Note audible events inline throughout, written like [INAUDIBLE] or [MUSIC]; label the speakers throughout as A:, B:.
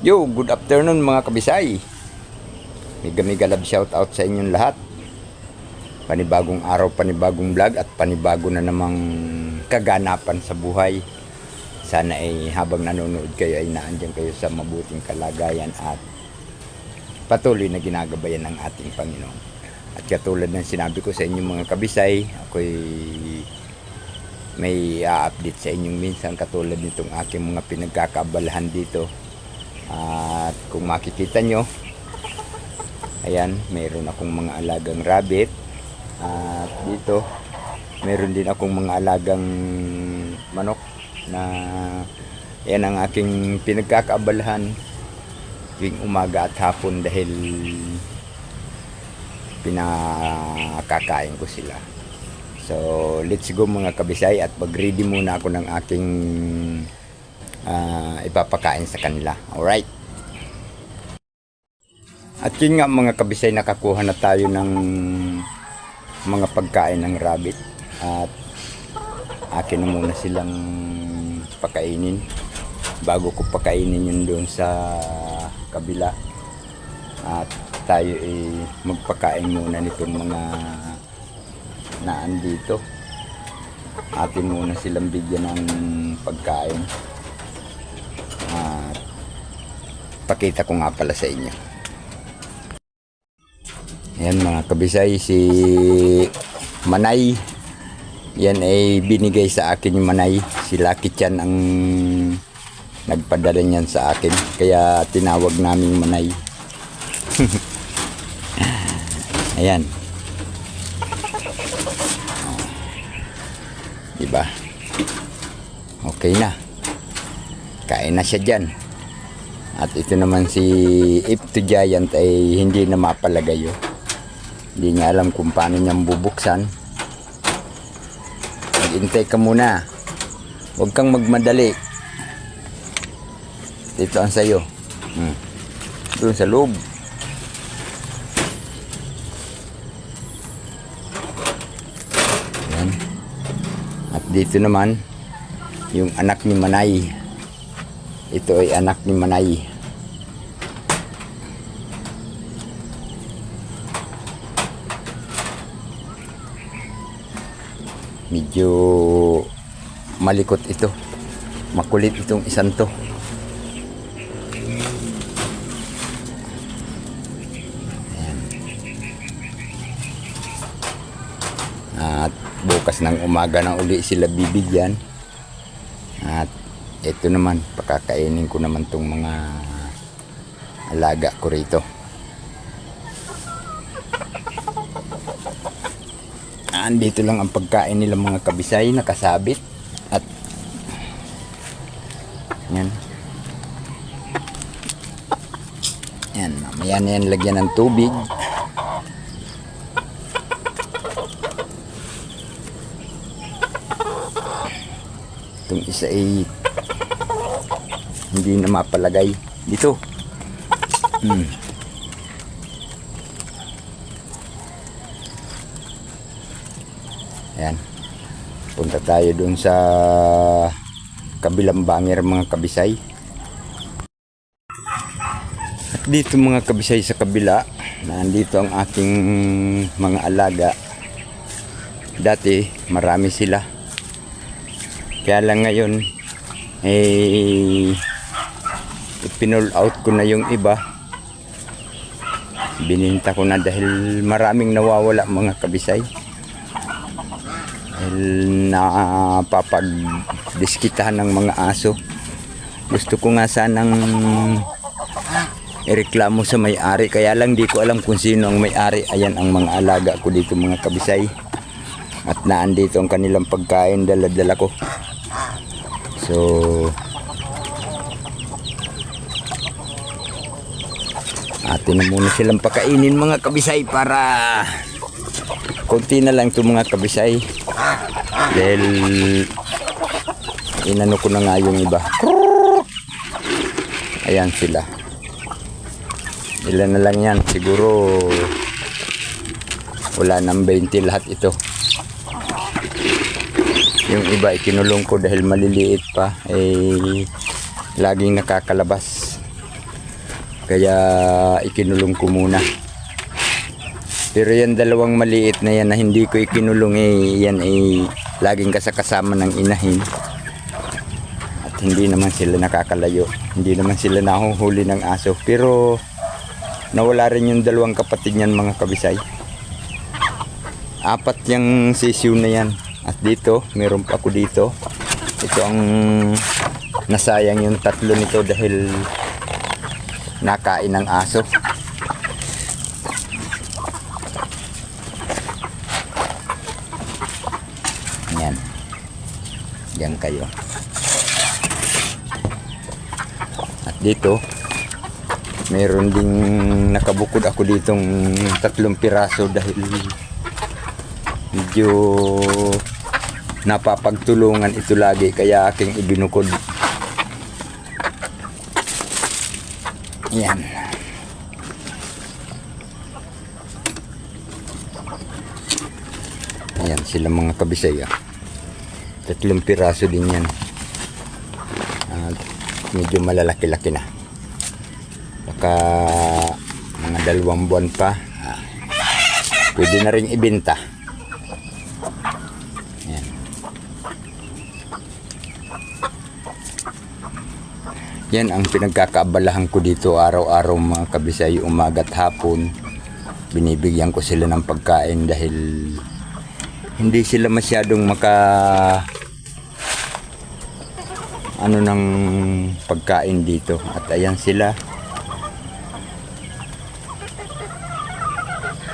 A: Yo, good afternoon mga kabisay. Mega mega love shout out sa inyong lahat. Panibagong araw, panibagong vlog at panibago na namang kaganapan sa buhay. Sana ay habang nanonood kayo ay naandyan kayo sa mabuting kalagayan at patuloy na ginagabayan ng ating Panginoon. At katulad ng sinabi ko sa inyong mga kabisay, ako'y may a-update sa inyong minsan katulad nitong aking mga pinagkakabalahan dito at kung makikita nyo, ayan, mayroon akong mga alagang rabbit. At dito, mayroon din akong mga alagang manok na yan ang aking pinagkakaabalahan tuwing umaga at hapon dahil pinakakain ko sila. So, let's go mga kabisay at mag-ready muna ako ng aking ah, ipapakain sa kanila. Alright? At yun nga mga kabisay, nakakuha na tayo ng mga pagkain ng rabbit. At akin na muna silang pakainin. Bago ko pakainin yun doon sa kabila. At tayo ay magpakain muna nitong mga naandito. Atin muna silang bigyan ng pagkain. At pakita ko nga pala sa inyo. Ayan mga kabisay, si Manay. Yan ay binigay sa akin yung Manay. Si Lucky Chan ang nagpadala niyan sa akin. Kaya tinawag namin Manay. [LAUGHS] Ayan. Diba? Okay na. Kain na siya dyan. At ito naman si Ipto Giant ay hindi na mapalagay oh. Hindi niya alam kung paano niyang bubuksan. Mag-intay ka muna. Huwag kang magmadali. Ito ang sayo. Hmm. Doon sa loob. Yan. At dito naman, yung anak ni Manay. Ito ay anak ni Manay. Medyo malikot ito. Makulit itong isang to. Ayan. At bukas ng umaga na uli sila bibigyan. At ito naman, pakakainin ko naman tong mga alaga ko rito. Andito lang ang pagkain nila mga kabisay, nakasabit. At yan. Yan, mamaya na yan lagyan ng tubig. Itong isa ay hindi na mapalagay dito. Hmm. Ayan. Punta tayo dun sa kabilang bangir mga kabisay. Dito mga kabisay sa kabila, nandito ang aking mga alaga. Dati marami sila. Kaya lang ngayon, eh, ipinol out ko na yung iba. Bininta ko na dahil maraming nawawala mga kabisay. Napapagdiskitahan ng mga aso. Gusto ko nga sanang ireklamo sa may-ari. Kaya lang di ko alam kung sino ang may-ari. Ayan ang mga alaga ko dito mga kabisay. At naandito ang kanilang pagkain dala-dala ko. So, atin na muna silang pakainin mga kabisay para konti na lang ito mga kabisay. Dahil inano ko na nga yung iba. Ayan sila. Ilan na lang yan. Siguro wala nang 20 lahat ito. Yung iba ikinulong ko dahil maliliit pa. Eh, laging nakakalabas. Kaya ikinulong ko muna. Pero yan dalawang maliit na yan na hindi ko ikinulong eh, yan ay laging kasakasama ng inahin. At hindi naman sila nakakalayo. Hindi naman sila nahuhuli ng aso. Pero nawala rin yung dalawang kapatid niyan mga kabisay. Apat yung sisiw na yan. At dito, meron pa ako dito. Ito ang nasayang yung tatlo nito dahil nakain ng aso. Yan. Yan kayo. At dito, meron ding nakabukod ako ditong tatlong piraso dahil medyo napapagtulungan ito lagi kaya aking ibinukod. Yan. Ayan sila mga kabisay ah. Tatlong piraso din yan. At medyo malalaki-laki na. Baka mga dalawang buwan pa. ah, pwede na rin ibenta. Ayan. Yan ang pinagkakaabalahan ko dito araw-araw mga kabisay, umagat hapon. Binibigyan ko sila ng pagkain dahil hindi sila masyadong maka ano ng pagkain dito. At ayan sila.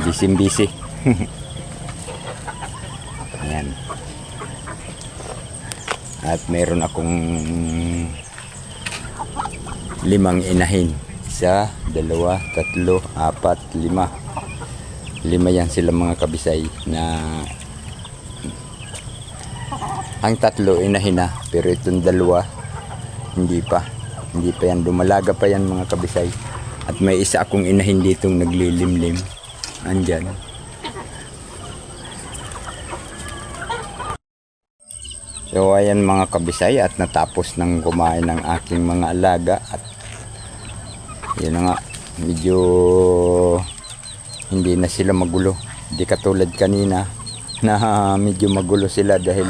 A: Bisim busy [LAUGHS] ayan. At meron akong limang inahin. Isa, dalawa, tatlo, apat, lima. Lima yan sila mga kabisay na ang tatlo inahin na pero itong dalawa hindi pa. Hindi pa yan. Dumalaga pa yan mga kabisay. At may isa akong inahin ditong naglilimlim. Andyan. So ayan mga kabisay at natapos nang kumain ng aking mga alaga. At yun nga medyo hindi na sila magulo. Di katulad kanina na [LAUGHS] medyo magulo sila dahil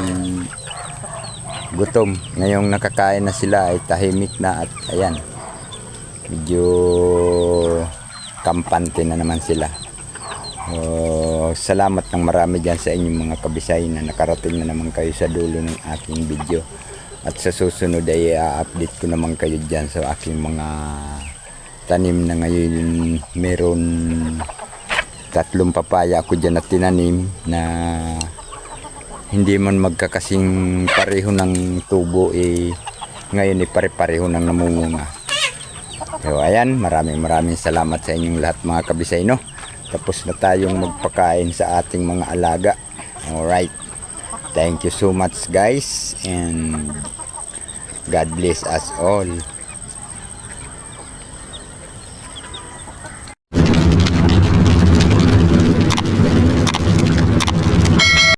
A: gutom. Ngayong nakakain na sila ay tahimik na at ayan. Medyo kampante na naman sila. Oh, salamat ng marami dyan sa inyong mga kabisay na nakarating na naman kayo sa dulo ng aking video. At sa susunod ay i-update ko naman kayo dyan sa aking mga tanim na ngayon meron tatlong papaya ako dyan na tinanim na hindi man magkakasing pareho ng tubo eh ngayon eh pare-pareho ng namumunga. So ayan maraming maraming salamat sa inyong lahat mga kabisay no tapos na tayong magpakain sa ating mga alaga. Alright. Thank you so much guys and God bless us all